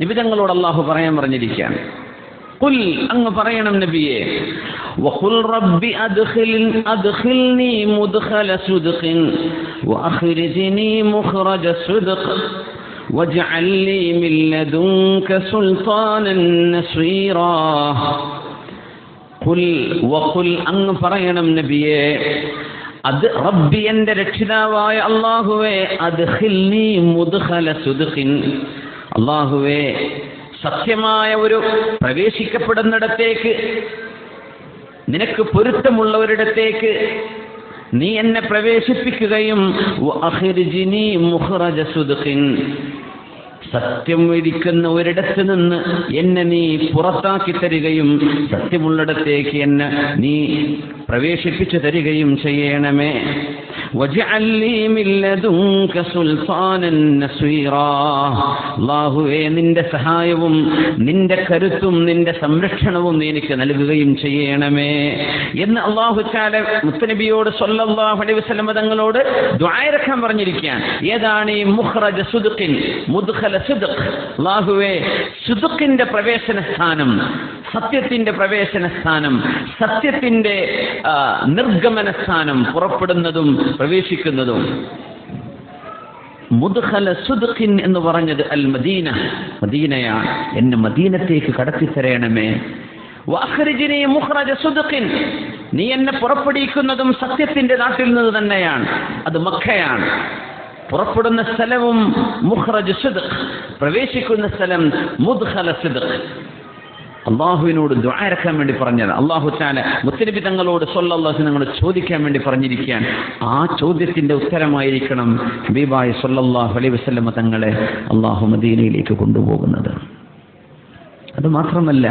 നിബിതങ്ങളോട് അള്ളാഹു പറയാൻ പറഞ്ഞിരിക്കുകയാണ് قل അങ്ങ് പറയണം നബിയെ وقل رب أدخل أدخلني مدخل صدق وأخرجني مخرج صدق واجعل لي من لدنك سلطانا نصيرا قل وقل അങ്ങ് പറയണം നബിയെ അത് റബ്ബി എന്റെ രക്ഷിതാവായ അള്ളാഹുവേ അദ്ഖിൽനി മുദ്ഖല സുദ്ഖിൻ അള്ളാഹുവേ സത്യമായ ഒരു പ്രവേശിക്കപ്പെടുന്നിടത്തേക്ക് നിനക്ക് പൊരുത്തമുള്ളവരിടത്തേക്ക് നീ എന്നെ പ്രവേശിപ്പിക്കുകയും സത്യം വിധിക്കുന്ന ഒരിടത്ത് നിന്ന് എന്നെ നീ പുറത്താക്കി തരികയും സത്യമുള്ളിടത്തേക്ക് എന്നെ നീ പ്രവേശിപ്പിച്ചു തരികയും ചെയ്യണമേ. അള്ളാഹുവേ നിന്റെ സഹായവും നിന്റെ കരുത്തും നിന്റെ സംരക്ഷണവും നീ എനിക്ക് നൽകുകയും ചെയ്യണമേ. എന്ന് അള്ളാഹു ചാല മുത്തനബിയോട് സൊല്ലാഹു അലൈഹി വസ്ലമ തങ്ങളോട് ദ്വായരക്കം പറഞ്ഞിരിക്കുകയാണ്. ഏതാണ് ഈ മുഹ്റജ സുദുഖിൻ? മുദ്ഖല സുദുഖ്. അള്ളാഹുവേ സുദുഖിന്റെ പ്രവേശന സ്ഥാനം സത്യത്തിന്റെ പ്രവേശന സ്ഥാനം സത്യത്തിന്റെ നിർഗമന സ്ഥാനം പുറപ്പെടുന്നതും പ്രവേശിക്കുന്നതും. മുദ്ഖല സുദ്ഖിൻ എന്ന് പറഞ്ഞത് അൽ മദീന മദീനയാണ് എന്നെ മദീനത്തേക്ക് കടത്തിത്തരയണമേ വഅഖ്രിജ്നി മുഖ്രജ സുദ്ഖിൻ. നീ എന്നെ പുറപ്പെടുവിക്കുന്നതും സത്യത്തിന്റെ നാട്ടിൽ നിന്ന് തന്നെയാണ്. അത് മക്കയാണ്. പുറപ്പെടുന്ന സ്ഥലവും മുഹ്റജ് സുദ്ഖ്. പ്രവേശിക്കുന്ന സ്ഥലം മുദ്ഖല സുദ്ഖ്. അള്ളാഹുവിനോട് ദ്വാരക്കാൻ വേണ്ടി പറഞ്ഞത്. അള്ളാഹു താല മുത്തനബി തങ്ങളോട് സൊല്ലാഹു നിങ്ങൾ ചോദിക്കാൻ വേണ്ടി പറഞ്ഞിരിക്കാൻ ആ ചോദ്യത്തിന്റെ ഉത്തരമായിരിക്കണം ഹബീബായി സൊല്ലാഹു അലൈ വസ്ലമ തങ്ങളെ അള്ളാഹു മദീനയിലേക്ക് കൊണ്ടുപോകുന്നത്. അത് മാത്രമല്ല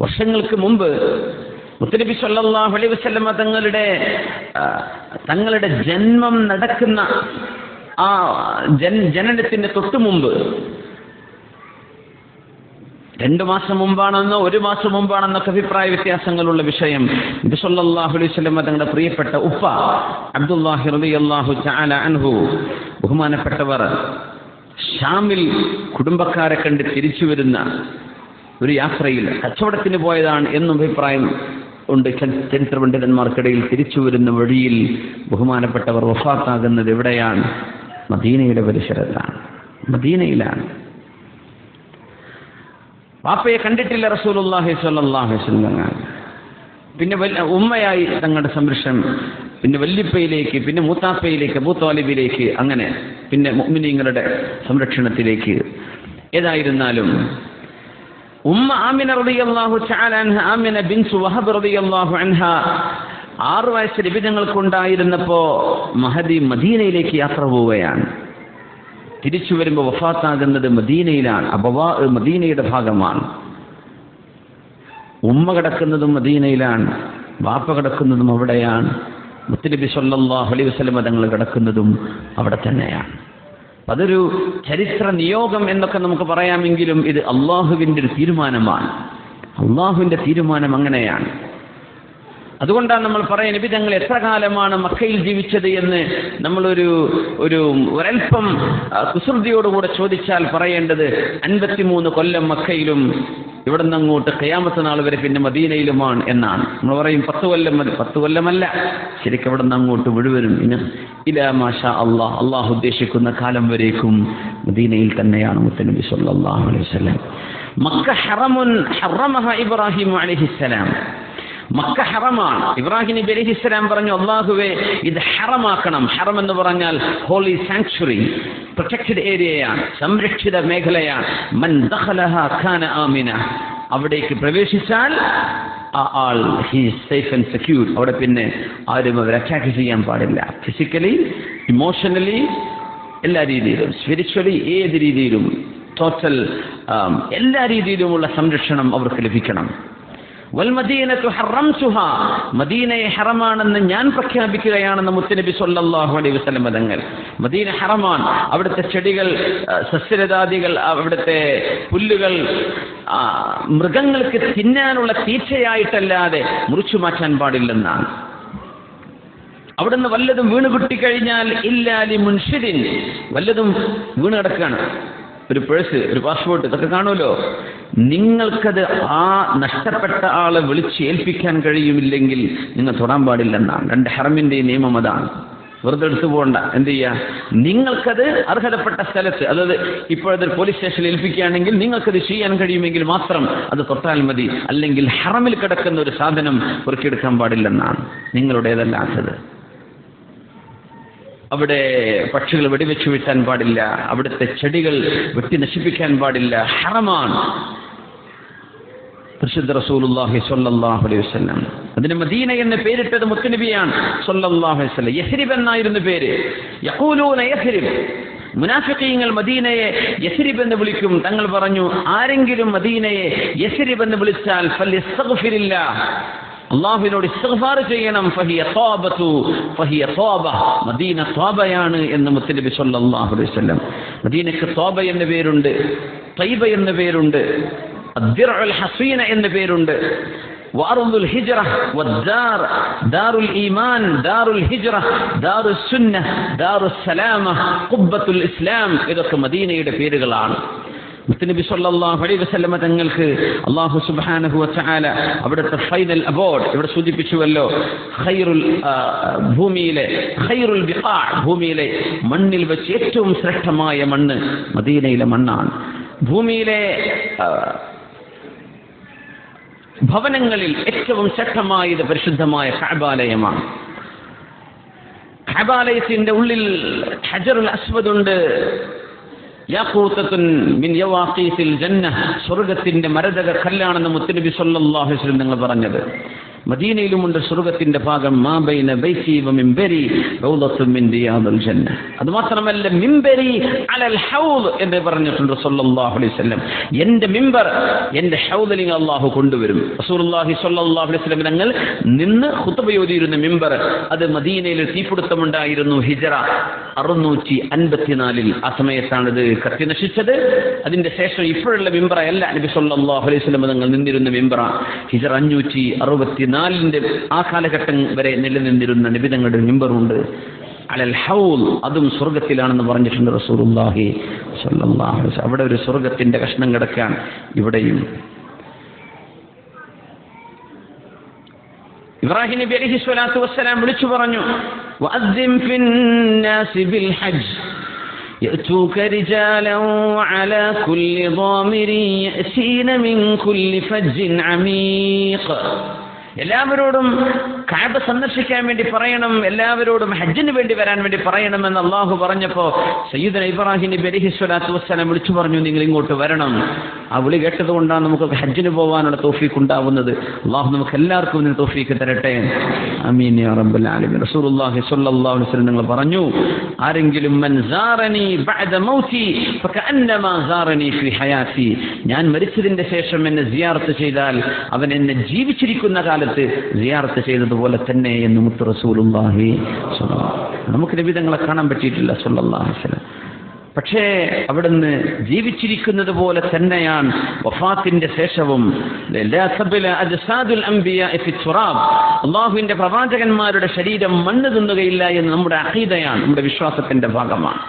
വർഷങ്ങൾക്ക് മുമ്പ് മുത്തനബി സല്ലാഹു അലൈ വസല്ലമ തങ്ങളുടെ തങ്ങളുടെ ജന്മം നടക്കുന്ന ആ ജനനത്തിന്റെ ജനനത്തിന് തൊട്ടു മുമ്പ് രണ്ടു മാസം മുമ്പാണെന്നോ ഒരു മാസം മുമ്പാണെന്നൊക്കെ അഭിപ്രായ വ്യത്യാസങ്ങളുള്ള വിഷയം. നബി സല്ലല്ലാഹു അലൈഹി തങ്ങളുടെ പ്രിയപ്പെട്ട ഉപ്പ അബ്ദുല്ലാഹി അൻഹു ബഹുമാനപ്പെട്ടവർ ഷാമിൽ കുടുംബക്കാരെ കണ്ട് തിരിച്ചു വരുന്ന ഒരു യാത്രയിൽ കച്ചവടത്തിന് പോയതാണ് എന്നും അഭിപ്രായം ഉണ്ട്. ചരിത്ര പണ്ഡിതന്മാർക്കിടയിൽ തിരിച്ചു വരുന്ന വഴിയിൽ ബഹുമാനപ്പെട്ടവർ വഫാത്താകുന്നത് എവിടെയാണ്? മദീനയുടെ പരിസരത്താണ്. മദീനയിലാണ്. വാപ്പയെ കണ്ടിട്ടില്ല സ്വല്ലല്ലാഹു അലൈഹി വസല്ലം പിന്നെ ഉമ്മയായി തങ്ങളുടെ സംരക്ഷണം പിന്നെ വല്യപ്പയിലേക്ക് പിന്നെ മൂത്താപ്പയിലേക്ക് മൂത്തോലിബിലേക്ക് അങ്ങനെ പിന്നെ മുഅ്മിനീങ്ങളുടെ സംരക്ഷണത്തിലേക്ക്. ഏതായിരുന്നാലും ഉമ്മ ആമിന റളിയല്ലാഹു തആല അൻഹ ആമിന ബിൻതു വഹബ് റളിയല്ലാഹു അൻഹ ആറു വയസ്സ് ലഭിതങ്ങൾക്കുണ്ടായിരുന്നപ്പോ മഹദി മദീനയിലേക്ക് യാത്ര പോവുകയാണ്. തിരിച്ചു വരുമ്പോൾ വഫാത്താകുന്നത് മദീനയിലാണ്. അബവാ മദീനയുടെ ഭാഗമാണ്. ഉമ്മ കിടക്കുന്നതും മദീനയിലാണ്. വാപ്പ കിടക്കുന്നതും അവിടെയാണ്. മുത്തലിബി സല്ലല്ലാഹു അലൈഹി വസല്ലം തങ്ങൾ കിടക്കുന്നതും അവിടെ തന്നെയാണ്. അതൊരു ചരിത്ര നിയോഗം എന്നൊക്കെ നമുക്ക് പറയാമെങ്കിലും ഇത് അള്ളാഹുവിന്റെ ഒരു തീരുമാനമാണ്. അള്ളാഹുവിന്റെ തീരുമാനം അങ്ങനെയാണ്. അതുകൊണ്ടാണ് നമ്മൾ പറയാൻ നബി തങ്ങൾ എത്ര കാലമാണ് മക്കയിൽ ജീവിച്ചത് എന്ന് നമ്മളൊരു ഒരു ഒരൽപ്പം കുസൃതിയോടുകൂടെ ചോദിച്ചാൽ പറയേണ്ടത് അൻപത്തിമൂന്ന് കൊല്ലം മക്കയിലും ഇവിടെ നിന്ന് അങ്ങോട്ട് കയാമത്ത നാൾ വരെ പിന്നെ മദീനയിലുമാണ് എന്നാണ്. നമ്മൾ പറയും പത്ത് കൊല്ലം മതി. പത്ത് കൊല്ലമല്ല. ശരിക്കും ഇവിടെ നിന്ന് അങ്ങോട്ട് മുഴുവനും ഇന് ഇലാ മാഷ അള്ളാഹ് അള്ളാഹു ഉദ്ദേശിക്കുന്ന കാലം വരേക്കും മദീനയിൽ തന്നെയാണ് മുത്തനബി സല്ലാഹു അലൈഹി വസല്ലം. മക്ക ഹറമുൻ ഹറമഹ ഇബ്രാഹിം അലൈഹിസ്സലാം. മക്ക ഹറമാണ്. ഇബ്രാഹിം നബി അലൈഹി ഇസ്ലാം പറഞ്ഞു അള്ളാഹുവെ ഇത് ഹറമാക്കണം. ഹറം എന്ന് പറഞ്ഞാൽ ഹോളി സാങ്ച്വറി പ്രൊട്ടക്റ്റഡ് ഏരിയയാണ് സംരക്ഷിത മേഖലയാണ് മൻ ഖാന ആമിന. അവിടേക്ക് പ്രവേശിച്ചാൽ ആ ആൾ ഹീ സേഫ് ആൻഡ് സെക്യൂർ അവിടെ പിന്നെ ആരും അവർ അറ്റാക്ക് ചെയ്യാൻ പാടില്ല. ഫിസിക്കലി ഇമോഷണലി എല്ലാ രീതിയിലും സ്പിരിച്വലി ഏത് രീതിയിലും ടോട്ടൽ എല്ലാ രീതിയിലുമുള്ള സംരക്ഷണം അവർക്ക് ലഭിക്കണം. മദീനയെ ഹറമാണെന്ന് ഞാൻ പ്രഖ്യാപിക്കുകയാണെന്ന് മുത്തനബി സൊല്ലാഹു അലൈഹി വസ്ലം തങ്ങൾ മദീന ഹറമാണ്. അവിടുത്തെ ചെടികൾ സസ്യലതാദികൾ അവിടുത്തെ പുല്ലുകൾ മൃഗങ്ങൾക്ക് തിന്നാനുള്ള തീച്ചയായിട്ടല്ലാതെ മുറിച്ചു മാറ്റാൻ പാടില്ലെന്നാണ്. അവിടുന്ന് വല്ലതും വീണ് കിട്ടിക്കഴിഞ്ഞാൽ ഇല്ലാലി മുൻഷിദിൻ. വല്ലതും വീണ് കിടക്കുകയാണ് ഒരു പേഴ്സ് ഒരു പാസ്പോർട്ട് ഇതൊക്കെ കാണുമല്ലോ. നിങ്ങൾക്കത് ആ നഷ്ടപ്പെട്ട ആളെ വിളിച്ച് ഏൽപ്പിക്കാൻ കഴിയുമില്ലെങ്കിൽ നിങ്ങൾ തൊടാൻ പാടില്ലെന്നാണ്. രണ്ട് ഹറമിന്റെ നിയമം അതാണ്. വെറുതെ എടുത്തു പോകണ്ട. എന്ത് ചെയ്യാ? നിങ്ങൾക്കത് അർഹതപ്പെട്ട സ്ഥലത്ത് അതായത് ഇപ്പോഴത്തെ പോലീസ് സ്റ്റേഷനിൽ ഏൽപ്പിക്കുകയാണെങ്കിൽ നിങ്ങൾക്കത് ചെയ്യാൻ കഴിയുമെങ്കിൽ മാത്രം അത് തൊട്ടാൽ മതി. അല്ലെങ്കിൽ ഹറമിൽ കിടക്കുന്ന ഒരു സാധനം പൊറുക്കിയെടുക്കാൻ പാടില്ലെന്നാണ് നിങ്ങളുടേതല്ലാത്തത്. അവിടെ പക്ഷികൾ വെടിവെച്ചു വീഴ്ത്താൻ പാടില്ല. അവിടുത്തെ ചെടികൾ വെട്ടി നശിപ്പിക്കാൻ പാടില്ല. ഹറമാണ്. പരിശുദ്ധ റസൂലുള്ളാഹി സ്വല്ലല്ലാഹു അലൈഹി വസല്ലം. അതിന് മദീന എന്ന് പേരിട്ടത് മുത്തുനബിയാണ് സ്വല്ലല്ലാഹു അലൈഹി വസല്ലം. യസ്രിബ് എന്നായിരുന്നു പേര്. യഖൂലൂന യസ്രിബ് മുനാഫിഖീങ്ങൾ മദീനയെ യസ്രിബ് എന്ന് വിളിക്കും. തങ്ങൾ പറഞ്ഞു ആരെങ്കിലും മദീനയെ യസ്രിബ് എന്ന് വിളിച്ചാൽ അള്ളാഹുവിനോട് ഇസ്തിഗ്ഫാർ ചെയ്യണം. ഫഹിയ ത്വാബതു ഫഹിയ ത്വാബ. മദീന ത്വാബയാണ് എന്ന് മുത്തനബി സല്ലല്ലാഹു അലൈഹി വസല്ലം. മദീനക്ക് ത്വാബ എന്ന പേരുണ്ട് തൈബ എന്ന പേരുണ്ട്. ഹസീന എന്ന പേരുണ്ട്. വാറുദുൽ ഹിജ്റ വദ്ദാർ ദാറുൽ ഈമാൻ ദാറുൽ ഹിജ്റ ദാറുൽ സുന്ന ദാറുൽ സലാമ ഖുബ്ബത്തുൽ ഇസ്ലാം ഇതൊക്കെ മദീനയുടെ പേരുകളാണ്. നബി സല്ലല്ലാഹു അലൈഹി വസല്ലമ തങ്ങൾക്ക് അല്ലാഹു സുബ്ഹാനഹു വതആല അവിടുത്തെ ഫൈനൽ അബോർഡ് ഇവിടെ സൂചിപ്പിച്ചുവല്ലോ. ഖൈറുൽ ഭൂമിയിലെ ഖൈറുൽ ബിഖാ ഭൂമിയിലെ മണ്ണിൽ വെച്ച് ഏറ്റവും ശ്രേഷ്ഠമായ മണ്ണ് മദീനയിലെ മണ്ണാണ്. ഭൂമിയിലെ ഭവനങ്ങളിൽ ഏറ്റവും ശക്തമായത് പരിശുദ്ധമായ ഹബാലയമാണ് ഹബാലയത്തിന്റെ ഉള്ളിൽ ഹജറുൽ അസ്വദ് ഉണ്ട്. സ്വർഗത്തിന്റെ മരതക കല്ലാണെന്ന് മുത്തുനബി സല്ലാഹുസ്ലം നിങ്ങൾ പറഞ്ഞത്. മദീനയിലുമുണ്ട് സ്വർഗത്തിന്റെ ഭാഗം. മാ ബൈന ബൈത്തി വ മിംബരി റൗദത്തുൻ മിൻ റിയാദുൽ ജന്ന. അത് മാത്രമല്ല മിംബരി അലൽ ഹൗദ് എന്ന് പറഞ്ഞിട്ടുണ്ട് സല്ലല്ലാഹു അലൈഹി വസല്ലം. എന്റെ മിമ്പർ എന്റെ ഹൗദിൽ അള്ളാഹു കൊണ്ടുവരും. റസൂലുള്ളാഹി സ്വല്ലല്ലാഹു അലൈഹി വസല്ലം തങ്ങൾ നിന്ന് ഖുത്ബ ഓതിയിരുന്ന മിമ്പർ അത് മദീനയിൽ തീപിടുത്തമുണ്ടായിരുന്നു. ഹിജറ അറുന്നൂറ്റി അൻപത്തിനാലിൽ ആ സമയത്താണ് ഇത് കത്തി നശിച്ചത് അതിന്റെ ശേഷം ഇപ്പോഴുള്ള മിമ്പറ അല്ല നബി സല്ലല്ലാഹു അലൈഹി വസല്ലം തങ്ങൾ നിന്നിരുന്ന മിമ്പറ ഹിജറ അഞ്ഞൂറ്റി അറുപത്തിനാലിന്റെ ആ കാലഘട്ടം വരെ നിലനിന്നിരുന്ന നിബിതങ്ങളുടെ മിമ്പറുണ്ട് അലൽ ഹൗൽ അതും സ്വർഗത്തിലാണെന്ന് പറഞ്ഞിട്ടുണ്ട് റസൂലുള്ളാഹി സ്വല്ലല്ലാഹു അലൈഹി വസല്ലം അവിടെ ഒരു സ്വർഗത്തിന്റെ കഷ്ണം കിടക്കാൻ ഇവിടെയും ഇബ്രാഹിം നബി അലൈഹി സ്വലാത്തു വസ്സലാം വിളിച്ചു പറഞ്ഞു وأذن في الناس بالحج يأتوك رجالا وعلى كل ضامر يأتين من كل فج عميق എല്ലാവരോടും കാബ സന്ദർശിക്കാൻ വേണ്ടി പറയണം എല്ലാവരോടും ഹജ്ജിന് വേണ്ടി വരാൻ വേണ്ടി പറയണം എന്ന് അള്ളാഹു പറഞ്ഞപ്പോ സയ്യിദ് ഇബ്രാഹിം നബി വസ്സലം വിളിച്ചു പറഞ്ഞു നിങ്ങൾ ഇങ്ങോട്ട് വരണം. ആ വിളി കേട്ടത് കൊണ്ടാണ് നമുക്ക് ഹജ്ജിന് പോകാനുള്ള തോഫീക്ക് ഉണ്ടാവുന്നത്. അള്ളാഹു നമുക്ക് എല്ലാവർക്കും ഇതിന് തോഫീക്ക് തരട്ടെ. ആലമീൻ. റസൂലുള്ളാഹി സ്വല്ലല്ലാഹു അലൈഹി വസല്ലം നിങ്ങൾ പറഞ്ഞു ആരെങ്കിലും മൻ മൗതി ഫീ ഹയാതി ഞാൻ മരിച്ചതിന്റെ ശേഷം എന്നെ സിയാറത്ത് ചെയ്താൽ അവൻ എന്നെ ജീവിച്ചിരിക്കുന്ന കാലത്ത് സിയാറത്ത് ചെയ്തതുപോലെ തന്നെ എന്ന് മുത്ത് സ്വല്ലല്ലാഹു നമുക്ക് നബിതങ്ങളെ കാണാൻ പറ്റിയിട്ടില്ല സ്വല്ലല്ലാഹു അലൈഹി പക്ഷേ അവിടുന്ന് ജീവിച്ചിരിക്കുന്നത് പോലെ തന്നെയാണ് വഫാത്തിന്റെ ശേഷവും. അള്ളാഹുവിന്റെ പ്രവാചകന്മാരുടെ ശരീരം മണ്ണ് തിന്നുകയില്ല എന്ന് നമ്മുടെ അഹീതയാണ് നമ്മുടെ വിശ്വാസത്തിന്റെ ഭാഗമാണ്.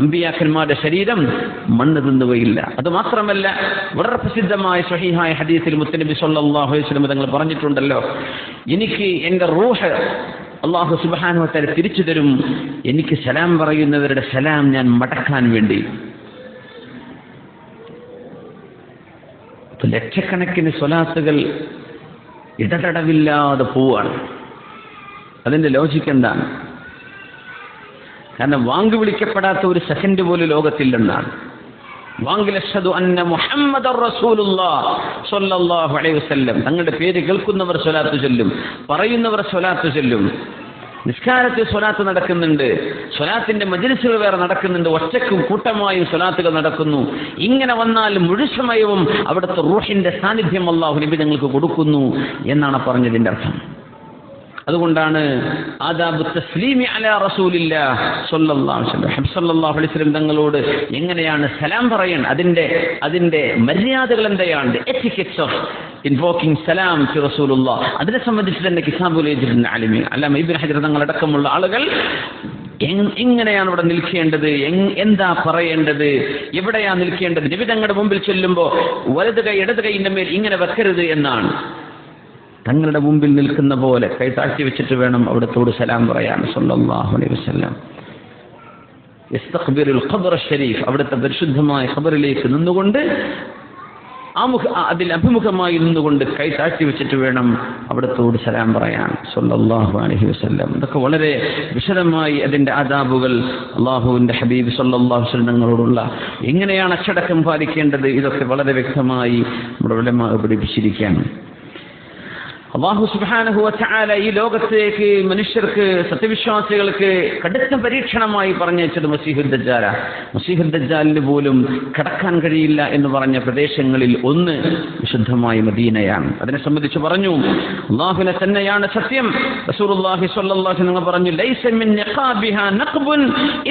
അമ്പിയാക്കന്മാരുടെ ശരീരം മണ്ണ് തിന്നുകയില്ല. അത് മാത്രമല്ല വളരെ പ്രസിദ്ധമായ സ്വഹീഹായ ഹദീസിൽ മുത്തനബി വസല്ലം തങ്ങൾ പറഞ്ഞിട്ടുണ്ടല്ലോ എനിക്ക് എന്റെ റൂഹ് അള്ളാഹു സുബാനുവത്തര തിരിച്ചു തരും. എനിക്ക് സലാം പറയുന്നവരുടെ സലാം ഞാൻ മടക്കാൻ വേണ്ടി. ലക്ഷക്കണക്കിന് സ്വലാത്തുകൾ ഇടതടവില്ലാതെ പോവാണ്. അതിന്റെ ലോജിക്ക് എന്താണ്? കാരണം വാങ്ക് വിളിക്കപ്പെടാത്ത ഒരു സെക്കൻഡ് പോലും ലോകത്തില്ലെന്നാണ്. തങ്ങളുടെ പേര് കേൾക്കുന്നവർ സ്വലാത്ത് ചൊല്ലും പറയുന്നവർ സ്വലാത്ത് ചൊല്ലും. നിസ്കാരത്തിൽ സ്വലാത്ത് നടക്കുന്നുണ്ട് സ്വലാത്തിന്റെ മജിലിസുകൾ വേറെ നടക്കുന്നുണ്ട് ഒറ്റക്കും കൂട്ടമായും സ്വലാത്തുകൾ നടക്കുന്നു. ഇങ്ങനെ വന്നാൽ മുഴുസമയവും അവിടുത്തെ റൂഹിന്റെ സാന്നിധ്യം അള്ളാഹു നബി നിങ്ങൾക്ക് കൊടുക്കുന്നു എന്നാണ് പറഞ്ഞതിന്റെ അർത്ഥം. അതുകൊണ്ടാണ് ആദാബു തസ്ലീമി അലാ സല്ലല്ലാഹു അലൈഹി വസല്ലം തങ്ങളോട് എങ്ങനെയാണ് സലാം പറയണം അതിന്റെ അതിന്റെ മര്യാദകൾ എന്തെയാണ് ഓഫ് ഇൻവോക്കിംഗ് സലാം ടു റസൂലുള്ള അതിനെ സംബന്ധിച്ച് തന്നെ എഴുതിയിട്ടുണ്ട് അലിമി അല്ലാമ ഇബ്നു ഹജർ തങ്ങളടക്കമുള്ള ആളുകൾ എങ്ങനെയാണ് ഇവിടെ നിൽക്കേണ്ടത്? എന്താ പറയേണ്ടത്? എവിടെയാണ് നിൽക്കേണ്ടത്? നബി തങ്ങളുടെ മുമ്പിൽ ചെല്ലുമ്പോൾ വലത് കൈ ഇടത് കൈയിന്റെ മേൽ ഇങ്ങനെ വെക്കരുത് എന്നാണ്. തങ്ങളുടെ മുമ്പിൽ നിൽക്കുന്ന പോലെ കൈത്താഴ്ച വെച്ചിട്ട് വേണം അവിടത്തോട് സലാം പറയാൻ ഖബർ ഷരീഫ് അവിടുത്തെ പരിശുദ്ധമായ ഖബറിലേക്ക് നിന്നുകൊണ്ട് ആമുഖ അതിൽ അഭിമുഖമായി നിന്നുകൊണ്ട് കൈ വെച്ചിട്ട് വേണം അവിടത്തോട് സലാം പറയാൻ സല്ലല്ലാഹു അലൈഹി വസല്ലം. ഇതൊക്കെ വളരെ വിശദമായി അതിന്റെ ആദാബുകൾ അള്ളാഹുവിന്റെ ഹബീബ് സൊല്ലാഹു തങ്ങളോടുള്ള എങ്ങനെയാണ് അച്ചടക്കം പാലിക്കേണ്ടത്? ഇതൊക്കെ വളരെ വ്യക്തമായി നമ്മുടെ ഉലമ പഠിപ്പിച്ചിരിക്കുകയാണ്. അള്ളാഹു സുബ്ഹാനഹു വതആല ഈ ലോകത്തേക്ക് മനുഷ്യർക്ക് സത്യവിശ്വാസികൾക്ക് കടുത്ത പരീക്ഷണമായി പറഞ്ഞയച്ചത് മസീഹുദ്ദജാല മസീഹുദ്ദജാലിന് പോലും കടക്കാൻ കഴിയില്ല എന്ന് പറഞ്ഞ പ്രദേശങ്ങളിൽ ഒന്ന് വിശുദ്ധമായ മദീനയാണ്. അതിനെ സംബന്ധിച്ച് പറഞ്ഞു അള്ളാഹുവിനെ തന്നെയാണ് സത്യം. റസൂലുള്ളാഹി സ്വല്ലല്ലാഹി വസല്ലം പറഞ്ഞു ലൈസ മിൻ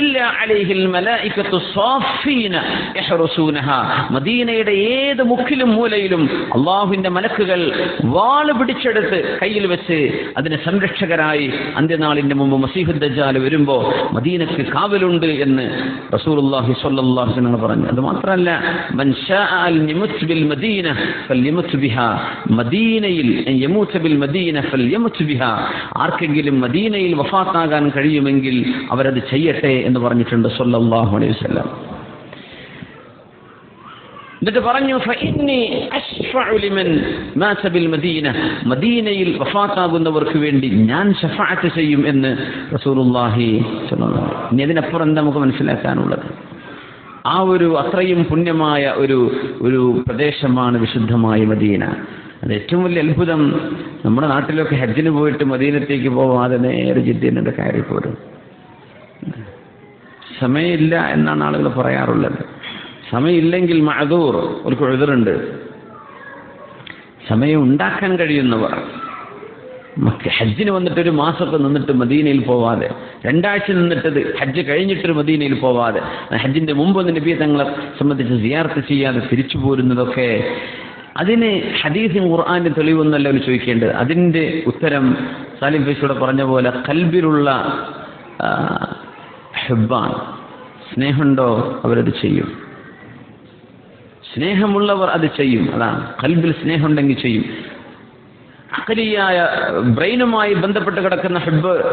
ഇല്ലാ അലൈഹിൽ മദീനയുടെ ഏത് മുക്കിലും മൂലയിലും അള്ളാഹുവിന്റെ മലക്കുകൾ വാൾ പിടിച്ചെടുത്ത് കയ്യിൽ വെച്ച് അതിന് സംരക്ഷകരായി അന്ത്യനാളിന്റെ മുമ്പ് മസീഹുദ്ദജാൽ വരുമ്പോ മദീനക്ക് കാവലുണ്ട് എന്ന് റസൂലുള്ളാഹി സ്വല്ലല്ലാഹു അലൈഹി വസല്ലം പറഞ്ഞു. അത് മാത്രമല്ല ബിൽ മദീന മദീനയിൽ ബിൽ മദീന ആർക്കെങ്കിലും മദീനയിൽ വഫാത്താകാൻ കഴിയുമെങ്കിൽ അവരത് ചെയ്യട്ടെ എന്ന് പറഞ്ഞിട്ടുണ്ട് സ്വല്ലല്ലാഹു അലൈഹി വസല്ലം. എന്നിട്ട് പറഞ്ഞു മദീന. മദീനയിൽ വഫാത്താകുന്നവർക്ക് വേണ്ടി ഞാൻ ഷഫാത്ത് ചെയ്യും എന്ന് വസല്ലം. ഇനി അതിനപ്പുറം നമുക്ക് മനസ്സിലാക്കാനുള്ളത്? ആ ഒരു അത്രയും പുണ്യമായ ഒരു ഒരു പ്രദേശമാണ് വിശുദ്ധമായ മദീന. അത് ഏറ്റവും വലിയ അത്ഭുതം. നമ്മുടെ നാട്ടിലൊക്കെ ഹജ്ജിന് പോയിട്ട് മദീനത്തേക്ക് പോവാതെ നേരെ ജിദ്ദീനിന്റെ കയറി പോരും. സമയമില്ല എന്നാണ് ആളുകൾ പറയാറുള്ളത്. സമയമില്ലെങ്കിൽ മഴതൂർ ഒരു എഴുതറുണ്ട് സമയം ഉണ്ടാക്കാൻ കഴിയുന്നവർ. ഹജ്ജിന് വന്നിട്ട് ഒരു മാസമൊക്കെ നിന്നിട്ട് മദീനയിൽ പോവാതെ രണ്ടാഴ്ച നിന്നിട്ടത് ഹജ്ജ് കഴിഞ്ഞിട്ടൊരു മദീനയിൽ പോവാതെ ഹജ്ജിന്റെ മുമ്പ് നബി തങ്ങളെ സംബന്ധിച്ച് സിയാർത്ത് ചെയ്യാതെ തിരിച്ചു പോരുന്നതൊക്കെ അതിന് ഹദീസും ഖുർആാന്റെ തെളിവൊന്നല്ല അവർ ചോദിക്കേണ്ടത്. അതിന്റെ ഉത്തരം സാലിം ഫൈസൂടെ പറഞ്ഞ പോലെ കൽബിലുള്ള ഹെബാൻ സ്നേഹമുണ്ടോ? അവരത് ചെയ്യും. സ്നേഹമുള്ളവർ അത് ചെയ്യും. അതാണ്. കൽബിൽ സ്നേഹമുണ്ടെങ്കിൽ ചെയ്യും. അക്കലിയായ ബ്രെയിനുമായി ബന്ധപ്പെട്ട് കിടക്കുന്ന ഹെബ്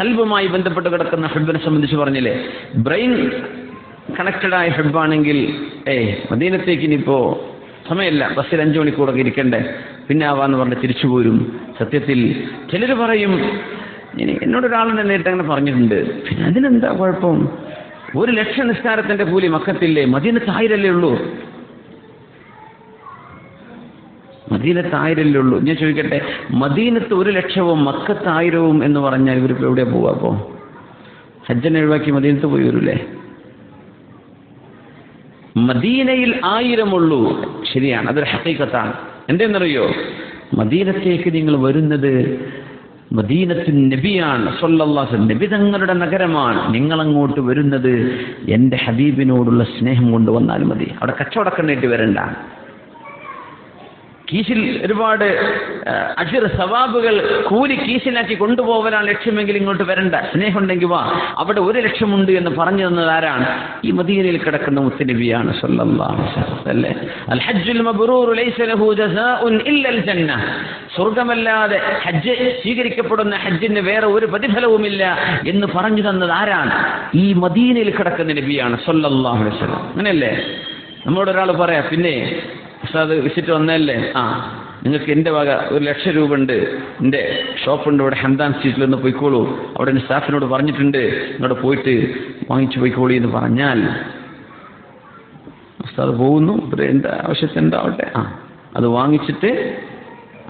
കൽബുമായി ബന്ധപ്പെട്ട് കിടക്കുന്ന ഹെബിനെ സംബന്ധിച്ച് പറഞ്ഞില്ലേ? ബ്രെയിൻ കണക്റ്റഡ് ആയ ഹെബാണെങ്കിൽ ഏ മദീനത്തേക്ക് ഇനിയിപ്പോ സമയമില്ല. ബസ്സിൽ അഞ്ചു മണിക്കൂറൊക്കെ ഇരിക്കണ്ടേ? പിന്നെ ആവാന്ന് പറഞ്ഞ് തിരിച്ചു പോരും. സത്യത്തിൽ ചിലർ പറയും ഇനി എന്നോടൊരാളെ നേരിട്ട് അങ്ങനെ പറഞ്ഞിട്ടുണ്ട്. പിന്നെ അതിനെന്താ കുഴപ്പം? ഒരു ലക്ഷ നിസ്കാരത്തിന്റെ കൂലി മക്കത്തില്ലേ? മദീനത്ത് ആയിരല്ലേ ഉള്ളൂ. മദീനത്ത് ആയിരല്ലേ ഉള്ളൂ ഞാൻ ചോദിക്കട്ടെ മദീനത്ത് ഒരു ലക്ഷവും മക്കത്ത് ആയിരവും എന്ന് പറഞ്ഞാൽ ഇവർക്ക് എവിടെ പോവാ അപ്പോ ഹജ്ജനെ ഒഴിവാക്കി മദീനത്ത് പോയി വരൂലേ? മദീനയിൽ ആയിരമുള്ളൂ. ശരിയാണ് അതൊരു ഹക്കീക്കത്താണ്. എന്തെന്നറിയോ? മദീനത്തേക്ക് നിങ്ങൾ വരുന്നത് മദീനത്തിൻ നബിയാണ് സൊല്ലാസ് നബി തങ്ങളുടെ നഗരമാണ്. നിങ്ങൾ അങ്ങോട്ട് വരുന്നത് എന്റെ ഹബീബിനോടുള്ള സ്നേഹം കൊണ്ട് വന്നാൽ മതി. അവിടെ കച്ചവടക്കണ്ണേറ്റ് വരണ്ട. കീശിൽ ഒരുപാട് അജിർ സവാബുകൾ കൂലി കീശിലാക്കി കൊണ്ടുപോകാനാണ് ലക്ഷ്യമെങ്കിൽ ഇങ്ങോട്ട് വരണ്ട. സ്നേഹമുണ്ടെങ്കിൽ വാ അവിടെ ഒരു ലക്ഷ്യമുണ്ട് എന്ന് പറഞ്ഞു തന്നത് ആരാണ്? ഈ മദീനയിൽ കിടക്കുന്ന മുത്തനബിയാണ് അല്ലേ? അൽ ഹജ്ജുൽ ലൈസ ലഹു ജന്ന. സ്വർഗമല്ലാതെ ഹജ്ജ് സ്വീകരിക്കപ്പെടുന്ന ഹജ്ജിന് വേറെ ഒരു പ്രതിഫലവുമില്ല എന്ന് പറഞ്ഞു തന്നത് ആരാണ്? ഈ മദീനയിൽ കിടക്കുന്ന നബിയാണ് സൊല്ലാഹു അങ്ങനെയല്ലേ? നമ്മളോട് ഒരാൾ പറയാ പിന്നെ ഉസ്താദ് വിസിറ്റ് വന്നല്ലേ ആ നിങ്ങൾക്ക് എന്റെ വക ഒരു ലക്ഷം രൂപ ഉണ്ട് എന്റെ ഷോപ്പുണ്ട് ഇവിടെ ഹംദാൻ സ്ട്രീറ്റിൽ നിന്ന് പോയിക്കോളൂ. അവിടെ എന്റെ സ്റ്റാഫിനോട് പറഞ്ഞിട്ടുണ്ട് ഇങ്ങോട്ട് പോയിട്ട് വാങ്ങിച്ചു പോയിക്കോളി എന്ന് പറഞ്ഞാൽ ഉസ്താദ് പോകുന്നു. ഇവിടെ എന്താ ആവശ്യത്തിന് എന്താവട്ടെ ആ അത് വാങ്ങിച്ചിട്ട്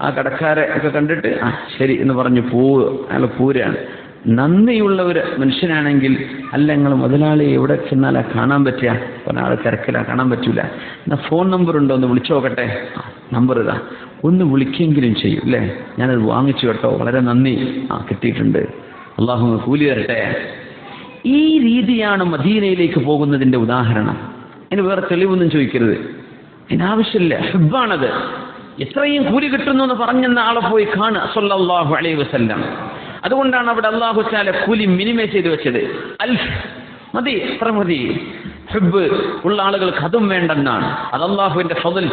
ആ കടക്കാരെ ഒക്കെ കണ്ടിട്ട് ആ ശരി എന്ന് പറഞ്ഞ് പോവുക. അയാൾ പൂരാണ് നന്ദിയുള്ള ഒരു മനുഷ്യനാണെങ്കിൽ അല്ല നിങ്ങൾ മുതലാളി എവിടെ ചെന്നാലാ കാണാൻ പറ്റുക? പറഞ്ഞ ആൾ തിരക്കിലാ കാണാൻ പറ്റൂല. എന്നാ ഫോൺ നമ്പർ ഉണ്ടോ? ഒന്ന് വിളിച്ചു നോക്കട്ടെ. നമ്പർ ഇതാ. ഒന്ന് വിളിക്കെങ്കിലും ചെയ്യും അല്ലേ? ഞാനത് വാങ്ങിച്ചു കേട്ടോ. വളരെ നന്ദി. ആ കിട്ടിയിട്ടുണ്ട്. അള്ളാഹു കൂലി തരട്ടെ. ഈ രീതിയാണ് മദീനയിലേക്ക് പോകുന്നതിന്റെ ഉദാഹരണം. അതിന് വേറെ തെളിവൊന്നും ചോദിക്കരുത്. അതിനാവശ്യമില്ല ഹിബാണത് എത്രയും കൂലി കിട്ടുന്നു എന്ന് പറഞ്ഞെന്ന ആളെ പോയി കാണുക. അലൈഹി വസല്ലം. അതുകൊണ്ടാണ് അവിടെ അള്ളാഹുസാല കൂലി മിനിമൈസ് ചെയ്ത് വെച്ചത്. അൽഫ് മതി അത്ര മതി. ഹിബ് ഉള്ള ആളുകൾക്ക് അതും വേണ്ടെന്നാണ്. അത് അള്ളാഹുവിന്റെ ഫതിൽ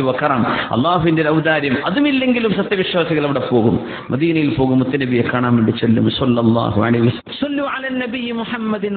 വക്കറം അള്ളാഹുവിന്റെ ഔദാര്യം അതുമില്ലെങ്കിലും സത്യവിശ്വാസികൾ അവിടെ പോകും. മദീനയിൽ പോകും മുത്തനബിയെ കാണാൻ വേണ്ടി ചൊല്ലും. സല്ലല്ലാഹു അലൈഹി മുഹമ്മദിൻ